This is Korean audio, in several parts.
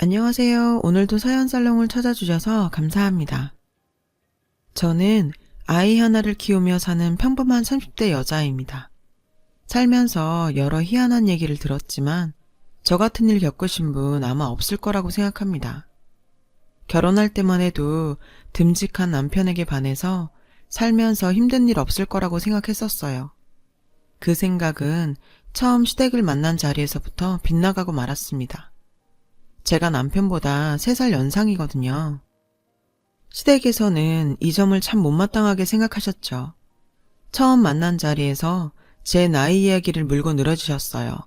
안녕하세요. 오늘도 사연살롱을 찾아주셔서 감사합니다. 저는 아이 하나를 키우며 사는 평범한 30대 여자입니다. 살면서 여러 희한한 얘기를 들었지만 저 같은 일 겪으신 분 아마 없을 거라고 생각합니다. 결혼할 때만 해도 듬직한 남편에게 반해서 살면서 힘든 일 없을 거라고 생각했었어요. 그 생각은 처음 시댁을 만난 자리에서부터 빗나가고 말았습니다. 제가 남편보다 3살 연상이거든요. 시댁에서는 이 점을 참 못마땅하게 생각하셨죠. 처음 만난 자리에서 제 나이 이야기를 물고 늘어지셨어요.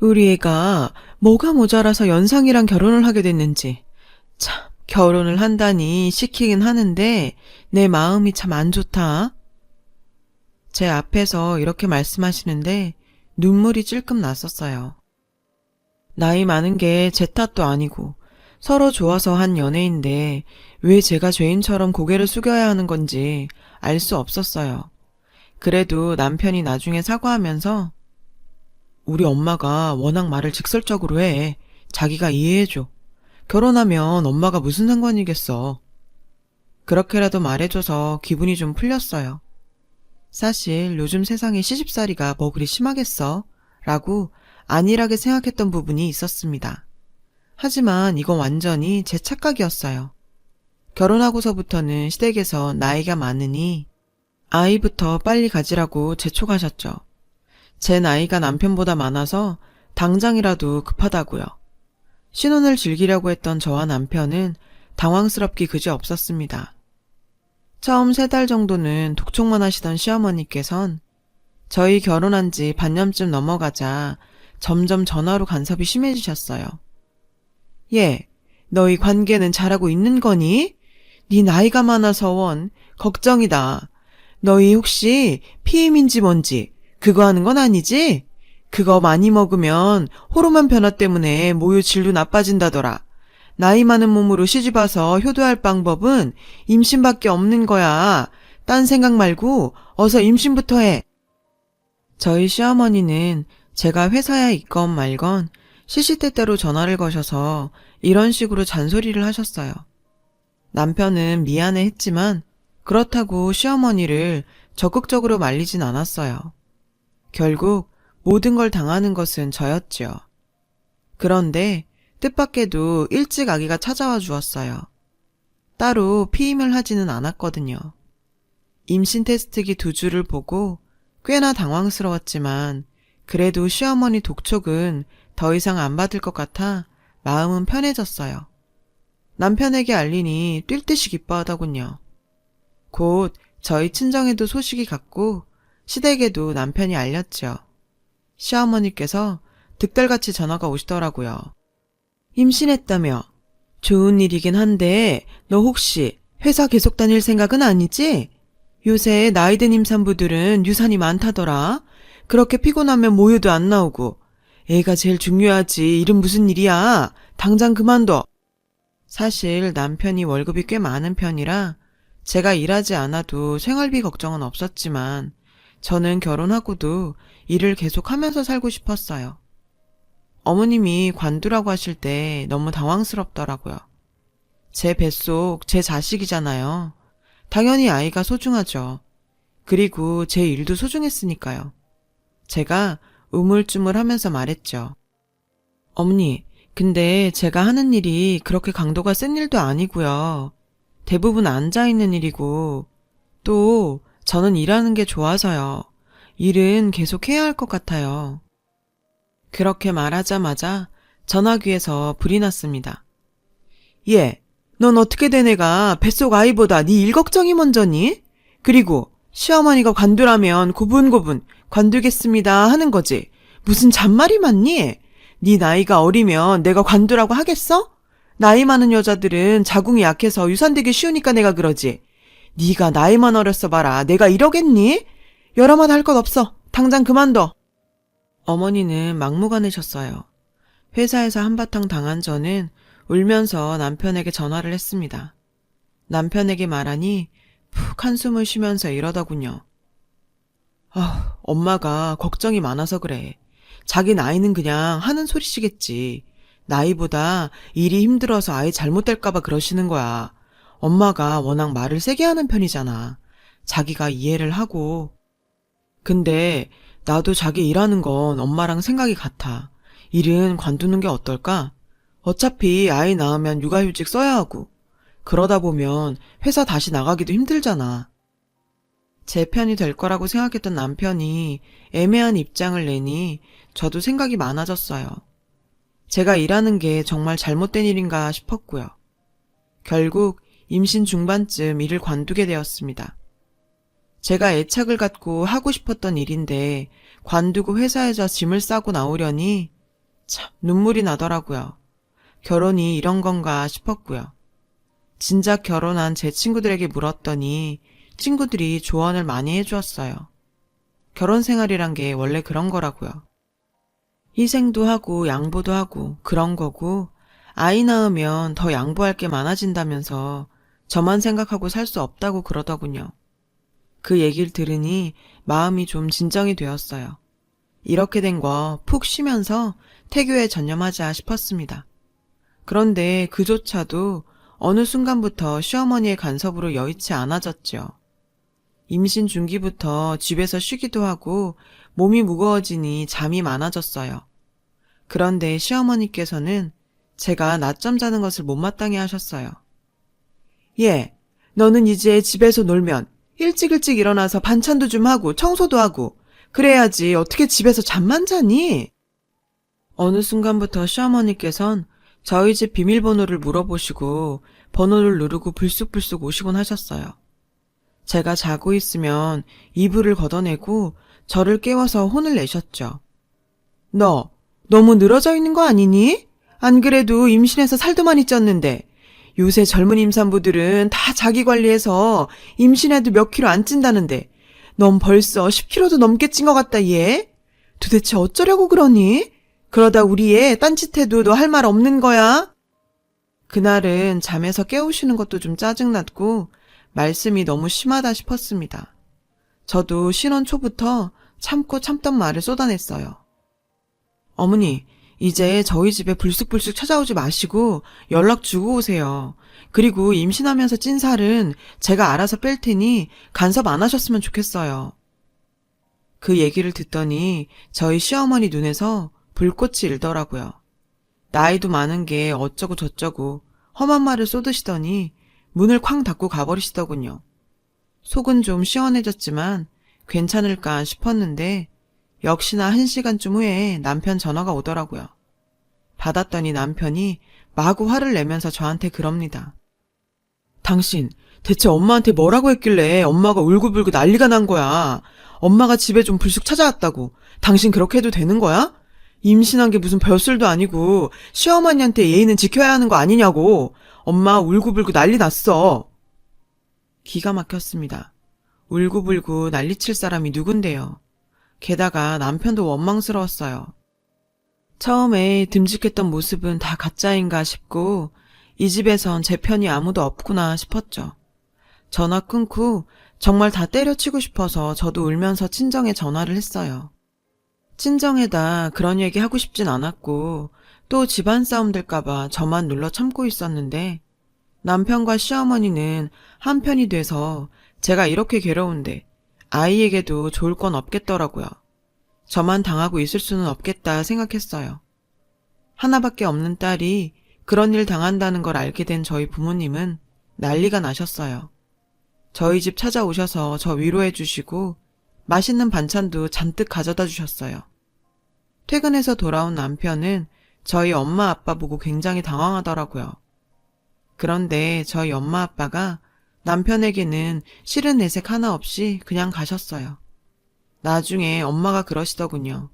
우리 애가 뭐가 모자라서 연상이랑 결혼을 하게 됐는지. 참, 결혼을 한다니 시키긴 하는데 내 마음이 참 안 좋다. 제 앞에서 이렇게 말씀하시는데 눈물이 찔끔 났었어요. 나이 많은 게 제 탓도 아니고 서로 좋아서 한 연애인데 왜 제가 죄인처럼 고개를 숙여야 하는 건지 알 수 없었어요. 그래도 남편이 나중에 사과하면서 우리 엄마가 워낙 말을 직설적으로 해. 자기가 이해해줘. 결혼하면 엄마가 무슨 상관이겠어. 그렇게라도 말해줘서 기분이 좀 풀렸어요. 사실 요즘 세상에 시집살이가 뭐 그리 심하겠어? 라고 안일하게 생각했던 부분이 있었습니다. 하지만 이건 완전히 제 착각이었어요. 결혼하고서부터는 시댁에서 나이가 많으니 아이부터 빨리 가지라고 재촉하셨죠. 제 나이가 남편보다 많아서 당장이라도 급하다고요. 신혼을 즐기려고 했던 저와 남편은 당황스럽기 그지 없었습니다. 처음 세 달 정도는 독촉만 하시던 시어머니께선 저희 결혼한 지 반년쯤 넘어가자 점점 전화로 간섭이 심해지셨어요. 예, 너희 관계는 잘하고 있는 거니? 네 나이가 많아서 원 걱정이다. 너희 혹시 피임인지 뭔지 그거 하는 건 아니지? 그거 많이 먹으면 호르몬 변화 때문에 모유 질도 나빠진다더라. 나이 많은 몸으로 시집 와서 효도할 방법은 임신밖에 없는 거야. 딴 생각 말고 어서 임신부터 해. 저희 시어머니는 제가 회사에 있건 말건 시시때때로 전화를 거셔서 이런 식으로 잔소리를 하셨어요. 남편은 미안해 했지만 그렇다고 시어머니를 적극적으로 말리진 않았어요. 결국 모든 걸 당하는 것은 저였지요. 그런데 뜻밖에도 일찍 아기가 찾아와 주었어요. 따로 피임을 하지는 않았거든요. 임신 테스트기 두 줄을 보고 꽤나 당황스러웠지만 그래도 시어머니 독촉은 더 이상 안 받을 것 같아 마음은 편해졌어요. 남편에게 알리니 뛸 듯이 기뻐하더군요. 곧 저희 친정에도 소식이 갔고 시댁에도 남편이 알렸죠. 시어머니께서 득달같이 전화가 오시더라고요. 임신했다며. 좋은 일이긴 한데 너 혹시 회사 계속 다닐 생각은 아니지? 요새 나이든 임산부들은 유산이 많다더라. 그렇게 피곤하면 모유도 안 나오고. 애가 제일 중요하지. 일은 무슨 일이야. 당장 그만둬. 사실 남편이 월급이 꽤 많은 편이라 제가 일하지 않아도 생활비 걱정은 없었지만 저는 결혼하고도 일을 계속 하면서 살고 싶었어요. 어머님이 관두라고 하실 때 너무 당황스럽더라고요. 제 뱃속 제 자식이잖아요. 당연히 아이가 소중하죠. 그리고 제 일도 소중했으니까요. 제가 우물쭈물 하면서 말했죠. 어머니, 근데 제가 하는 일이 그렇게 강도가 센 일도 아니고요. 대부분 앉아있는 일이고, 또 저는 일하는 게 좋아서요. 일은 계속 해야 할 것 같아요. 그렇게 말하자마자 전화기에서 불이 났습니다. 예, 넌 어떻게 된 애가 뱃속 아이보다 네 일 걱정이 먼저니? 그리고 시어머니가 관두라면 고분고분 관두겠습니다 하는 거지. 무슨 잔말이 많니? 네 나이가 어리면 내가 관두라고 하겠어? 나이 많은 여자들은 자궁이 약해서 유산되기 쉬우니까 내가 그러지. 네가 나이만 어렸어 봐라. 내가 이러겠니? 여러 말할것 없어. 당장 그만둬. 어머니는 막무가내셨어요. 회사에서 한바탕 당한 저는 울면서 남편에게 전화를 했습니다. 남편에게 말하니 푹 한숨을 쉬면서 이러더군요. 아, 엄마가 걱정이 많아서 그래. 자기 나이는 그냥 하는 소리시겠지. 나이보다 일이 힘들어서 아이 잘못될까봐 그러시는 거야. 엄마가 워낙 말을 세게 하는 편이잖아. 자기가 이해를 하고. 근데 나도 자기 일하는 건 엄마랑 생각이 같아. 일은 관두는 게 어떨까? 어차피 아이 낳으면 육아휴직 써야 하고. 그러다 보면 회사 다시 나가기도 힘들잖아. 제 편이 될 거라고 생각했던 남편이 애매한 입장을 내니 저도 생각이 많아졌어요. 제가 일하는 게 정말 잘못된 일인가 싶었고요. 결국 임신 중반쯤 일을 관두게 되었습니다. 제가 애착을 갖고 하고 싶었던 일인데 관두고 회사에서 짐을 싸고 나오려니 참 눈물이 나더라고요. 결혼이 이런 건가 싶었고요. 진작 결혼한 제 친구들에게 물었더니 친구들이 조언을 많이 해주었어요. 결혼 생활이란 게 원래 그런 거라고요. 희생도 하고 양보도 하고 그런 거고 아이 낳으면 더 양보할 게 많아진다면서 저만 생각하고 살 수 없다고 그러더군요. 그 얘기를 들으니 마음이 좀 진정이 되었어요. 이렇게 된 거 푹 쉬면서 태교에 전념하자 싶었습니다. 그런데 그조차도 어느 순간부터 시어머니의 간섭으로 여의치 않아졌죠. 임신 중기부터 집에서 쉬기도 하고 몸이 무거워지니 잠이 많아졌어요. 그런데 시어머니께서는 제가 낮잠 자는 것을 못마땅해 하셨어요. 예, 너는 이제 집에서 놀면 일찍 일찍 일어나서 반찬도 좀 하고 청소도 하고 그래야지 어떻게 집에서 잠만 자니? 어느 순간부터 시어머니께선 저희 집 비밀번호를 물어보시고 번호를 누르고 불쑥불쑥 오시곤 하셨어요. 제가 자고 있으면 이불을 걷어내고 저를 깨워서 혼을 내셨죠. 너 너무 늘어져 있는 거 아니니? 안 그래도 임신해서 살도 많이 쪘는데 요새 젊은 임산부들은 다 자기 관리해서 임신해도 몇 킬로 안 찐다는데 넌 벌써 10킬로도 넘게 찐 것 같다 얘. 도대체 어쩌려고 그러니? 그러다 우리 애 딴짓해도 너 할 말 없는 거야? 그날은 잠에서 깨우시는 것도 좀 짜증났고 말씀이 너무 심하다 싶었습니다. 저도 신혼 초부터 참고 참던 말을 쏟아냈어요. 어머니, 이제 저희 집에 불쑥불쑥 찾아오지 마시고 연락 주고 오세요. 그리고 임신하면서 찐 살은 제가 알아서 뺄 테니 간섭 안 하셨으면 좋겠어요. 그 얘기를 듣더니 저희 시어머니 눈에서 불꽃이 일더라고요. 나이도 많은 게 어쩌고 저쩌고 험한 말을 쏟으시더니 문을 쾅 닫고 가버리시더군요. 속은 좀 시원해졌지만 괜찮을까 싶었는데 역시나 한 시간쯤 후에 남편 전화가 오더라고요. 받았더니 남편이 마구 화를 내면서 저한테 그럽니다. 당신 대체 엄마한테 뭐라고 했길래 엄마가 울고불고 난리가 난 거야. 엄마가 집에 좀 불쑥 찾아왔다고. 당신 그렇게 해도 되는 거야? 임신한 게 무슨 별술도 아니고 시어머니한테 예의는 지켜야 하는 거 아니냐고. 엄마 울고불고 난리 났어. 기가 막혔습니다. 울고불고 난리칠 사람이 누군데요. 게다가 남편도 원망스러웠어요. 처음에 듬직했던 모습은 다 가짜인가 싶고 이 집에선 제 편이 아무도 없구나 싶었죠. 전화 끊고 정말 다 때려치고 싶어서 저도 울면서 친정에 전화를 했어요. 친정에다 그런 얘기 하고 싶진 않았고 또 집안 싸움 될까봐 저만 눌러 참고 있었는데 남편과 시어머니는 한편이 돼서 제가 이렇게 괴로운데 아이에게도 좋을 건 없겠더라고요. 저만 당하고 있을 수는 없겠다 생각했어요. 하나밖에 없는 딸이 그런 일 당한다는 걸 알게 된 저희 부모님은 난리가 나셨어요. 저희 집 찾아오셔서 저 위로해 주시고 맛있는 반찬도 잔뜩 가져다 주셨어요. 퇴근해서 돌아온 남편은 저희 엄마 아빠 보고 굉장히 당황하더라고요. 그런데 저희 엄마 아빠가 남편에게는 싫은 내색 하나 없이 그냥 가셨어요. 나중에 엄마가 그러시더군요.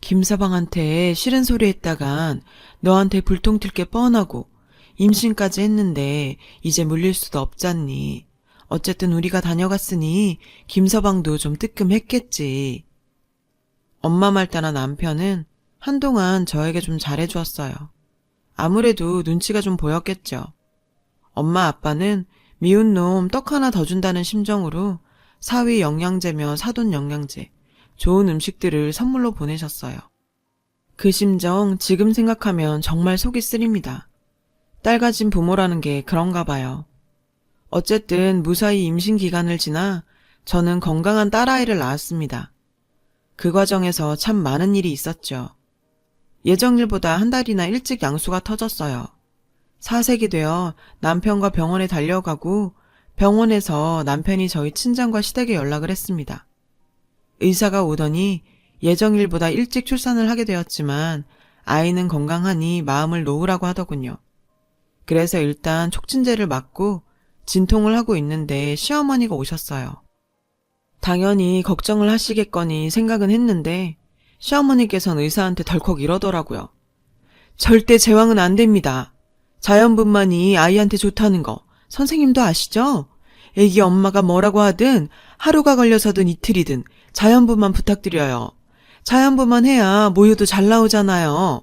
김서방한테 싫은 소리 했다간 너한테 불통 튈 게 뻔하고 임신까지 했는데 이제 물릴 수도 없잖니. 어쨌든 우리가 다녀갔으니 김서방도 좀 뜨끔했겠지. 엄마 말 따라 남편은 한동안 저에게 좀 잘해주었어요. 아무래도 눈치가 좀 보였겠죠. 엄마 아빠는 미운 놈 떡 하나 더 준다는 심정으로 사위 영양제며 사돈 영양제, 좋은 음식들을 선물로 보내셨어요. 그 심정 지금 생각하면 정말 속이 쓰립니다. 딸 가진 부모라는 게 그런가 봐요. 어쨌든 무사히 임신 기간을 지나 저는 건강한 딸아이를 낳았습니다. 그 과정에서 참 많은 일이 있었죠. 예정일보다 한 달이나 일찍 양수가 터졌어요. 사색이 되어 남편과 병원에 달려가고 병원에서 남편이 저희 친정과 시댁에 연락을 했습니다. 의사가 오더니 예정일보다 일찍 출산을 하게 되었지만 아이는 건강하니 마음을 놓으라고 하더군요. 그래서 일단 촉진제를 맞고 진통을 하고 있는데 시어머니가 오셨어요. 당연히 걱정을 하시겠거니 생각은 했는데 시어머니께서는 의사한테 덜컥 이러더라고요. 절대 제왕은 안 됩니다. 자연분만이 아이한테 좋다는 거 선생님도 아시죠? 애기 엄마가 뭐라고 하든 하루가 걸려서든 이틀이든 자연분만 부탁드려요. 자연분만 해야 모유도 잘 나오잖아요.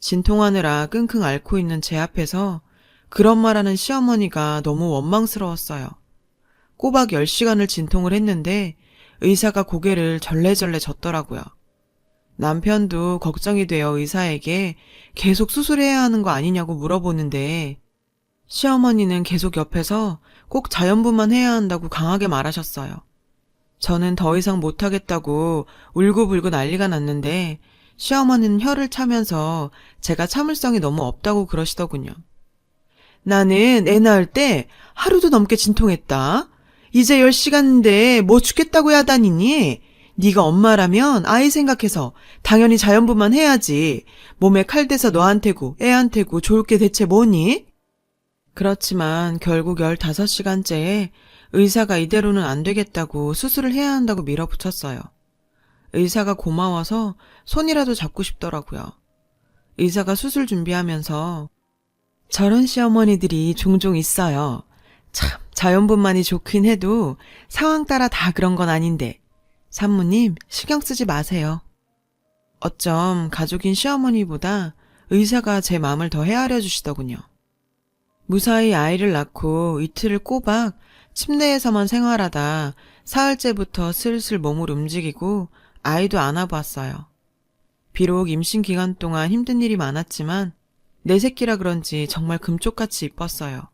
진통하느라 끙끙 앓고 있는 제 앞에서 그런 말하는 시어머니가 너무 원망스러웠어요. 꼬박 10시간을 진통을 했는데 의사가 고개를 절레절레 젓더라고요. 남편도 걱정이 되어 의사에게 계속 수술해야 하는 거 아니냐고 물어보는데 시어머니는 계속 옆에서 꼭 자연분만 해야 한다고 강하게 말하셨어요. 저는 더 이상 못하겠다고 울고불고 난리가 났는데 시어머니는 혀를 차면서 제가 참을성이 너무 없다고 그러시더군요. 나는 애 낳을 때 하루도 넘게 진통했다. 이제 10시간인데 뭐 죽겠다고 해야 다니니? 네가 엄마라면 아이 생각해서 당연히 자연분만 해야지. 몸에 칼 대서 너한테고 애한테고 좋을 게 대체 뭐니? 그렇지만 결국 15시간째에 의사가 이대로는 안 되겠다고 수술을 해야 한다고 밀어붙였어요. 의사가 고마워서 손이라도 잡고 싶더라고요. 의사가 수술 준비하면서 저런 시어머니들이 종종 있어요. 참, 자연분만이 좋긴 해도 상황 따라 다 그런 건 아닌데. 산모님, 신경 쓰지 마세요. 어쩜 가족인 시어머니보다 의사가 제 마음을 더 헤아려 주시더군요. 무사히 아이를 낳고 이틀을 꼬박 침대에서만 생활하다 사흘째부터 슬슬 몸을 움직이고 아이도 안아보았어요. 비록 임신 기간 동안 힘든 일이 많았지만 내 새끼라 그런지 정말 금쪽같이 이뻤어요.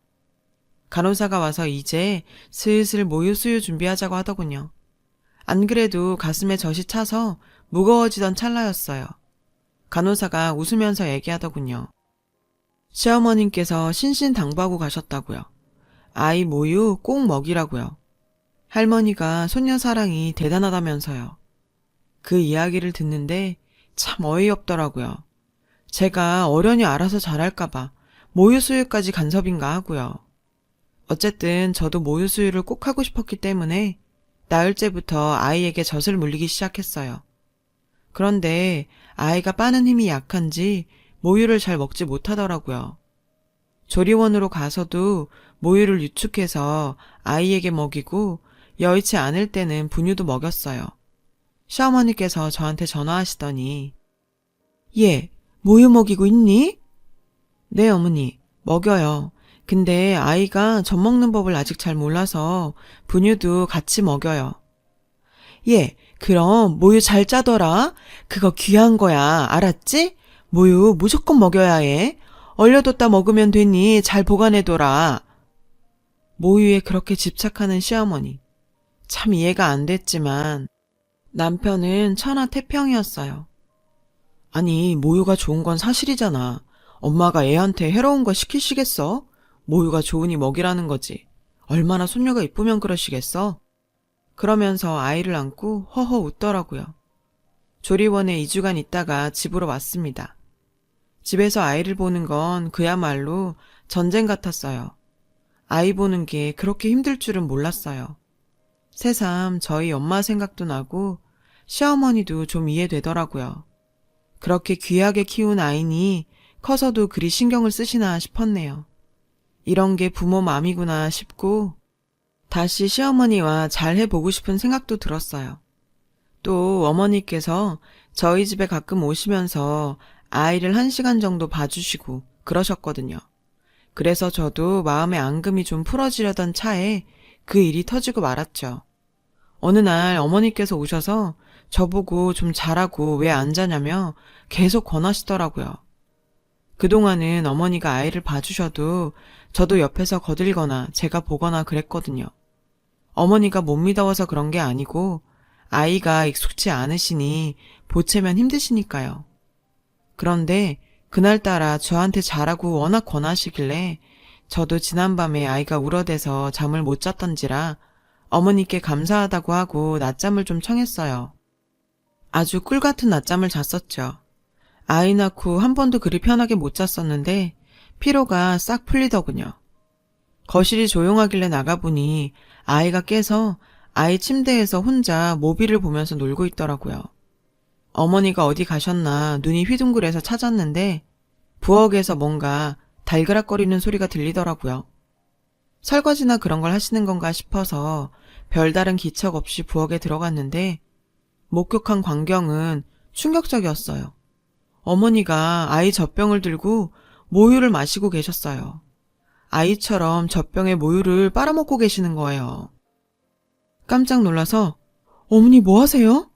간호사가 와서 이제 슬슬 모유 수유 준비하자고 하더군요. 안 그래도 가슴에 젖이 차서 무거워지던 찰나였어요. 간호사가 웃으면서 얘기하더군요. 시어머님께서 신신당부하고 가셨다고요. 아이 모유 꼭 먹이라고요. 할머니가 손녀 사랑이 대단하다면서요. 그 이야기를 듣는데 참 어이없더라고요. 제가 어련히 알아서 잘할까봐 모유 수유까지 간섭인가 하고요. 어쨌든 저도 모유 수유를 꼭 하고 싶었기 때문에 나흘째부터 아이에게 젖을 물리기 시작했어요. 그런데 아이가 빠는 힘이 약한지 모유를 잘 먹지 못하더라고요. 조리원으로 가서도 모유를 유축해서 아이에게 먹이고 여의치 않을 때는 분유도 먹였어요. 시어머니께서 저한테 전화하시더니 얘 모유 먹이고 있니? 네 어머니 먹여요. 근데 아이가 젖 먹는 법을 아직 잘 몰라서 분유도 같이 먹여요. 예, 그럼 모유 잘 짜더라. 그거 귀한 거야. 알았지? 모유 무조건 먹여야 해. 얼려뒀다 먹으면 되니 잘 보관해둬라. 모유에 그렇게 집착하는 시어머니. 참 이해가 안 됐지만 남편은 천하태평이었어요. 아니, 모유가 좋은 건 사실이잖아. 엄마가 애한테 해로운 거 시키시겠어? 모유가 좋으니 먹이라는 거지. 얼마나 손녀가 이쁘면 그러시겠어? 그러면서 아이를 안고 허허 웃더라고요. 조리원에 2주간 있다가 집으로 왔습니다. 집에서 아이를 보는 건 그야말로 전쟁 같았어요. 아이 보는 게 그렇게 힘들 줄은 몰랐어요. 새삼 저희 엄마 생각도 나고 시어머니도 좀 이해되더라고요. 그렇게 귀하게 키운 아이니 커서도 그리 신경을 쓰시나 싶었네요. 이런 게 부모 마음이구나 싶고 다시 시어머니와 잘 해보고 싶은 생각도 들었어요. 또 어머니께서 저희 집에 가끔 오시면서 아이를 한 시간 정도 봐주시고 그러셨거든요. 그래서 저도 마음의 앙금이 좀 풀어지려던 차에 그 일이 터지고 말았죠. 어느 날 어머니께서 오셔서 저보고 좀 자라고 왜 안 자냐며 계속 권하시더라고요. 그동안은 어머니가 아이를 봐주셔도 저도 옆에서 거들거나 제가 보거나 그랬거든요. 어머니가 못 믿어서 그런 게 아니고 아이가 익숙치 않으시니 보채면 힘드시니까요. 그런데 그날따라 저한테 자라고 워낙 권하시길래 저도 지난밤에 아이가 울어대서 잠을 못 잤던지라 어머니께 감사하다고 하고 낮잠을 좀 청했어요. 아주 꿀 같은 낮잠을 잤었죠. 아이 낳고 한 번도 그리 편하게 못 잤었는데 피로가 싹 풀리더군요. 거실이 조용하길래 나가보니 아이가 깨서 아이 침대에서 혼자 모비를 보면서 놀고 있더라고요. 어머니가 어디 가셨나 눈이 휘둥그레서 찾았는데 부엌에서 뭔가 달그락거리는 소리가 들리더라고요. 설거지나 그런 걸 하시는 건가 싶어서 별다른 기척 없이 부엌에 들어갔는데 목격한 광경은 충격적이었어요. 어머니가 아이 젖병을 들고 모유를 마시고 계셨어요. 아이처럼 젖병에 모유를 빨아먹고 계시는 거예요. 깜짝 놀라서 어머니 뭐 하세요?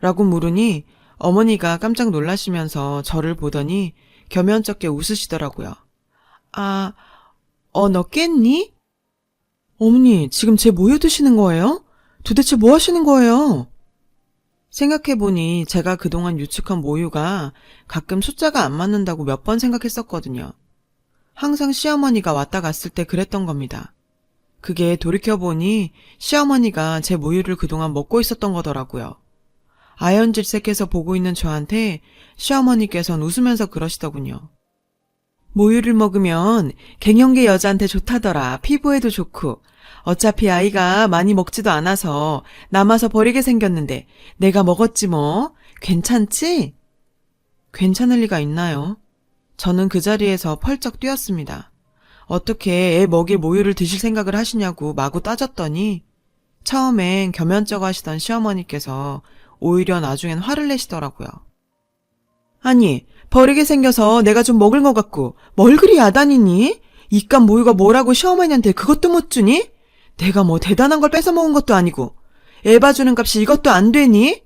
라고 물으니 어머니가 깜짝 놀라시면서 저를 보더니 겸연쩍게 웃으시더라고요. 아, 어, 너 깼니? 어머니, 지금 제 모유 드시는 거예요? 도대체 뭐 하시는 거예요? 생각해보니 제가 그동안 유축한 모유가 가끔 숫자가 안 맞는다고 몇 번 생각했었거든요. 항상 시어머니가 왔다 갔을 때 그랬던 겁니다. 그게 돌이켜보니 시어머니가 제 모유를 그동안 먹고 있었던 거더라고요. 아연질색해서 보고 있는 저한테 시어머니께선 웃으면서 그러시더군요. 모유를 먹으면 갱년기 여자한테 좋다더라. 피부에도 좋고. 어차피 아이가 많이 먹지도 않아서 남아서 버리게 생겼는데 내가 먹었지 뭐. 괜찮지? 괜찮을 리가 있나요? 저는 그 자리에서 펄쩍 뛰었습니다. 어떻게 애 먹일 모유를 드실 생각을 하시냐고 마구 따졌더니 처음엔 겸연쩍어 하시던 시어머니께서 오히려 나중엔 화를 내시더라고요. 아니, 버리게 생겨서 내가 좀 먹을 것 같고 뭘 그리 야단이니? 입값 모유가 뭐라고 시어머니한테 그것도 못 주니? 내가 뭐 대단한 걸 뺏어 먹은 것도 아니고 애 봐주는 값이 이것도 안 되니?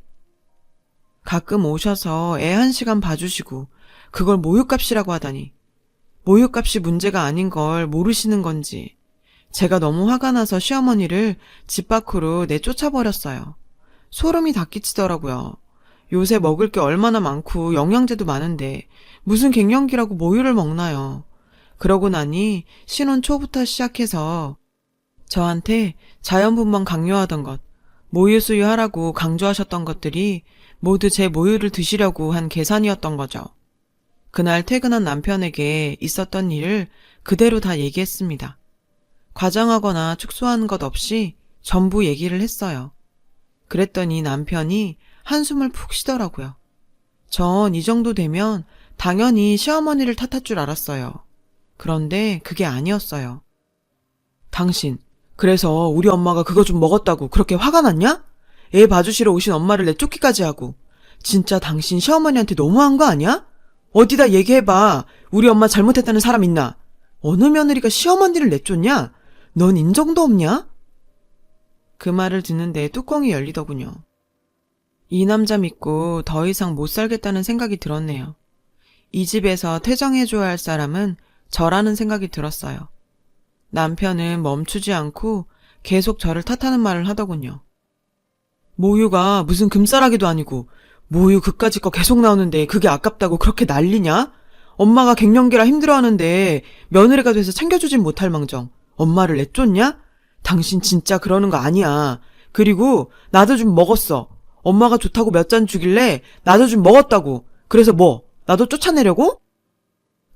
가끔 오셔서 애 한 시간 봐주시고 그걸 모유값이라고 하다니 모유값이 문제가 아닌 걸 모르시는 건지 제가 너무 화가 나서 시어머니를 집 밖으로 내쫓아버렸어요. 소름이 다 끼치더라고요. 요새 먹을 게 얼마나 많고 영양제도 많은데 무슨 갱년기라고 모유를 먹나요? 그러고 나니 신혼 초부터 시작해서 저한테 자연분만 강요하던 것, 모유 수유 하라고 강조하셨던 것들이 모두 제 모유를 드시려고 한 계산이었던 거죠. 그날 퇴근한 남편에게 있었던 일을 그대로 다 얘기했습니다. 과장하거나 축소하는 것 없이 전부 얘기를 했어요. 그랬더니 남편이 한숨을 푹 쉬더라고요. 전 이 정도 되면 당연히 시어머니를 탓할 줄 알았어요. 그런데 그게 아니었어요. 당신, 그래서 우리 엄마가 그거 좀 먹었다고 그렇게 화가 났냐? 애 봐주시러 오신 엄마를 내쫓기까지 하고. 진짜 당신 시어머니한테 너무한 거 아니야? 어디다 얘기해봐. 우리 엄마 잘못했다는 사람 있나? 어느 며느리가 시어머니를 내쫓냐? 넌 인정도 없냐? 그 말을 듣는데 뚜껑이 열리더군요. 이 남자 믿고 더 이상 못 살겠다는 생각이 들었네요. 이 집에서 퇴정해줘야 할 사람은 저라는 생각이 들었어요. 남편은 멈추지 않고 계속 저를 탓하는 말을 하더군요. 모유가 무슨 금싸라기도 아니고 모유 그까짓 거 계속 나오는데 그게 아깝다고 그렇게 난리냐? 엄마가 갱년기라 힘들어하는데 며느리가 돼서 챙겨주진 못할 망정 엄마를 내쫓냐? 당신 진짜 그러는 거 아니야. 그리고 나도 좀 먹었어. 엄마가 좋다고 몇 잔 주길래 나도 좀 먹었다고. 그래서 뭐? 나도 쫓아내려고?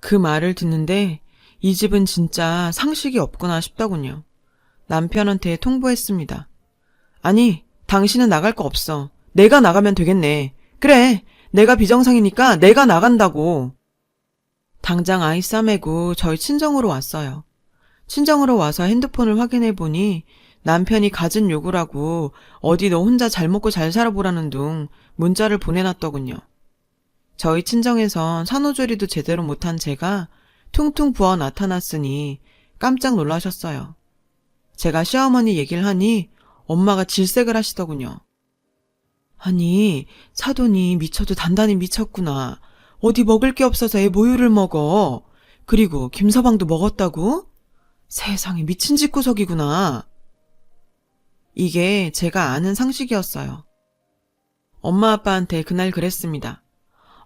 그 말을 듣는데 이 집은 진짜 상식이 없구나 싶더군요. 남편한테 통보했습니다. 아니, 당신은 나갈 거 없어. 내가 나가면 되겠네. 그래, 내가 비정상이니까 내가 나간다고. 당장 아이 싸매고 저희 친정으로 왔어요. 친정으로 와서 핸드폰을 확인해 보니 남편이 갖은 요구라고 어디 너 혼자 잘 먹고 잘 살아보라는 둥 문자를 보내놨더군요. 저희 친정에선 산후조리도 제대로 못한 제가 퉁퉁 부어 나타났으니 깜짝 놀라셨어요. 제가 시어머니 얘기를 하니 엄마가 질색을 하시더군요. 아니, 사돈이 미쳐도 단단히 미쳤구나. 어디 먹을 게 없어서 애 모유를 먹어. 그리고 김서방도 먹었다고? 세상에 미친 집구석이구나. 이게 제가 아는 상식이었어요. 엄마 아빠한테 그날 그랬습니다.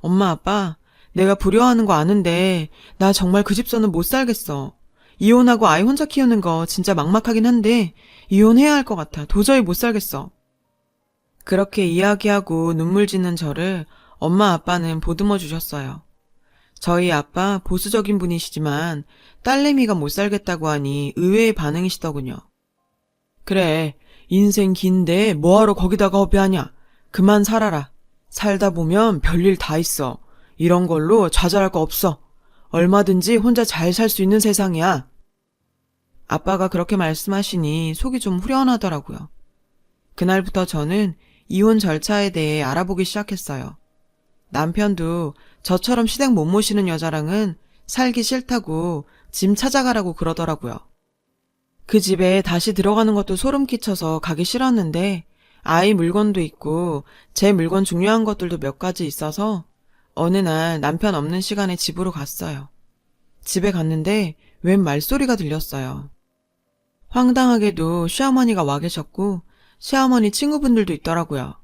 엄마 아빠, 내가 불효하는 거 아는데 나 정말 그 집서는 못 살겠어. 이혼하고 아이 혼자 키우는 거 진짜 막막하긴 한데 이혼해야 할 것 같아. 도저히 못 살겠어. 그렇게 이야기하고 눈물 짓는 저를 엄마 아빠는 보듬어 주셨어요. 저희 아빠 보수적인 분이시지만 딸내미가 못 살겠다고 하니 의외의 반응이시더군요. 그래, 인생 긴데 뭐하러 거기다가 허비하냐. 그만 살아라. 살다 보면 별일 다 있어. 이런 걸로 좌절할 거 없어. 얼마든지 혼자 잘 살 수 있는 세상이야. 아빠가 그렇게 말씀하시니 속이 좀 후련하더라고요. 그날부터 저는 이혼 절차에 대해 알아보기 시작했어요. 남편도 저처럼 시댁 못 모시는 여자랑은 살기 싫다고 짐 찾아가라고 그러더라고요. 그 집에 다시 들어가는 것도 소름 끼쳐서 가기 싫었는데 아이 물건도 있고 제 물건 중요한 것들도 몇 가지 있어서 어느 날 남편 없는 시간에 집으로 갔어요. 집에 갔는데 웬 말소리가 들렸어요. 황당하게도 시어머니가 와 계셨고 시어머니 친구분들도 있더라고요.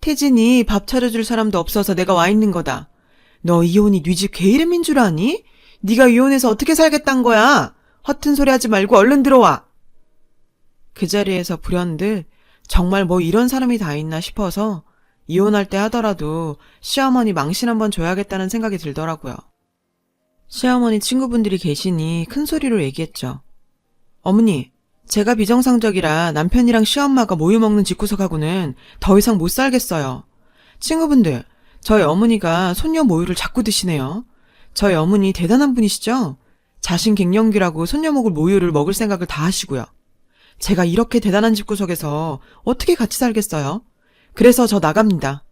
태진이 밥 차려줄 사람도 없어서 내가 와 있는 거다. 너 이혼이 네 집 개 이름인 줄 아니? 네가 이혼해서 어떻게 살겠단 거야? 허튼 소리 하지 말고 얼른 들어와. 그 자리에서 불현듯 정말 뭐 이런 사람이 다 있나 싶어서 이혼할 때 하더라도 시어머니 망신 한번 줘야겠다는 생각이 들더라고요. 시어머니 친구분들이 계시니 큰 소리로 얘기했죠. 어머니, 제가 비정상적이라 남편이랑 시엄마가 모유 먹는 집구석하고는 더 이상 못 살겠어요. 친구분들, 저희 어머니가 손녀 모유를 자꾸 드시네요. 저희 어머니 대단한 분이시죠? 자신 갱년기라고 손녀 먹을 모유를 먹을 생각을 다 하시고요. 제가 이렇게 대단한 집구석에서 어떻게 같이 살겠어요? 그래서 저 나갑니다.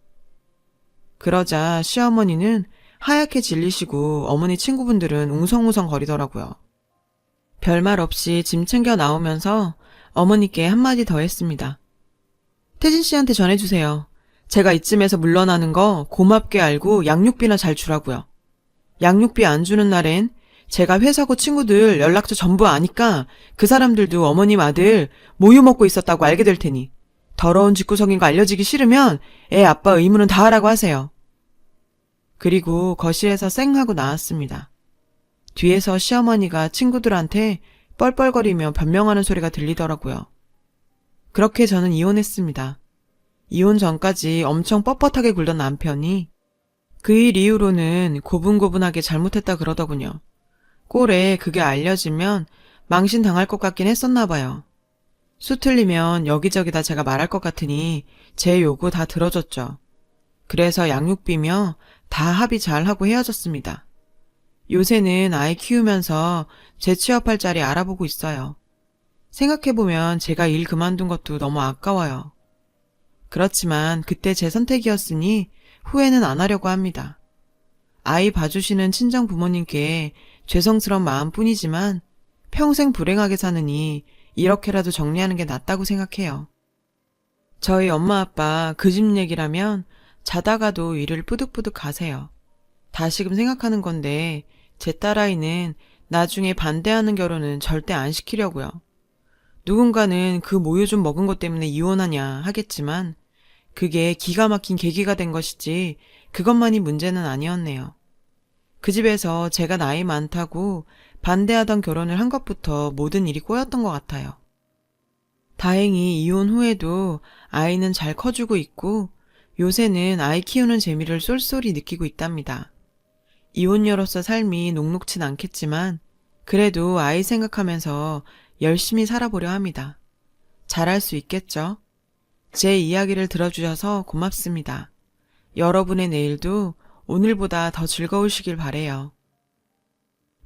그러자 시어머니는 하얗게 질리시고 어머니 친구분들은 웅성웅성 거리더라고요. 별말 없이 짐 챙겨 나오면서 어머니께 한마디 더 했습니다. 태진 씨한테 전해주세요. 제가 이쯤에서 물러나는 거 고맙게 알고 양육비나 잘 주라고요. 양육비 안 주는 날엔 제가 회사고 친구들 연락처 전부 아니까 그 사람들도 어머님 아들 모유 먹고 있었다고 알게 될 테니 더러운 집구석인 거 알려지기 싫으면 애 아빠 의무는 다 하라고 하세요. 그리고 거실에서 쌩 하고 나왔습니다. 뒤에서 시어머니가 친구들한테 뻘뻘거리며 변명하는 소리가 들리더라고요. 그렇게 저는 이혼했습니다. 이혼 전까지 엄청 뻣뻣하게 굴던 남편이 그 일 이후로는 고분고분하게 잘못했다 그러더군요. 꼴에 그게 알려지면 망신 당할 것 같긴 했었나 봐요. 수 틀리면 여기저기다 제가 말할 것 같으니 제 요구 다 들어줬죠. 그래서 양육비며 다 합의 잘 하고 헤어졌습니다. 요새는 아이 키우면서 재취업할 자리 알아보고 있어요. 생각해보면 제가 일 그만둔 것도 너무 아까워요. 그렇지만 그때 제 선택이었으니 후회는 안 하려고 합니다. 아이 봐주시는 친정 부모님께 죄송스러운 마음 뿐이지만 평생 불행하게 사느니 이렇게라도 정리하는 게 낫다고 생각해요. 저희 엄마 아빠 그 집 얘기라면 자다가도 이를 뿌득뿌득 가세요. 다시금 생각하는 건데 제 딸아이는 나중에 반대하는 결혼은 절대 안 시키려고요. 누군가는 그 모유 좀 먹은 것 때문에 이혼하냐 하겠지만 그게 기가 막힌 계기가 된 것이지 그것만이 문제는 아니었네요. 그 집에서 제가 나이 많다고 반대하던 결혼을 한 것부터 모든 일이 꼬였던 것 같아요. 다행히 이혼 후에도 아이는 잘 커주고 있고 요새는 아이 키우는 재미를 쏠쏠히 느끼고 있답니다. 이혼녀로서 삶이 녹록진 않겠지만 그래도 아이 생각하면서 열심히 살아보려 합니다. 잘할 수 있겠죠? 제 이야기를 들어주셔서 고맙습니다. 여러분의 내일도 오늘보다 더 즐거우시길 바래요.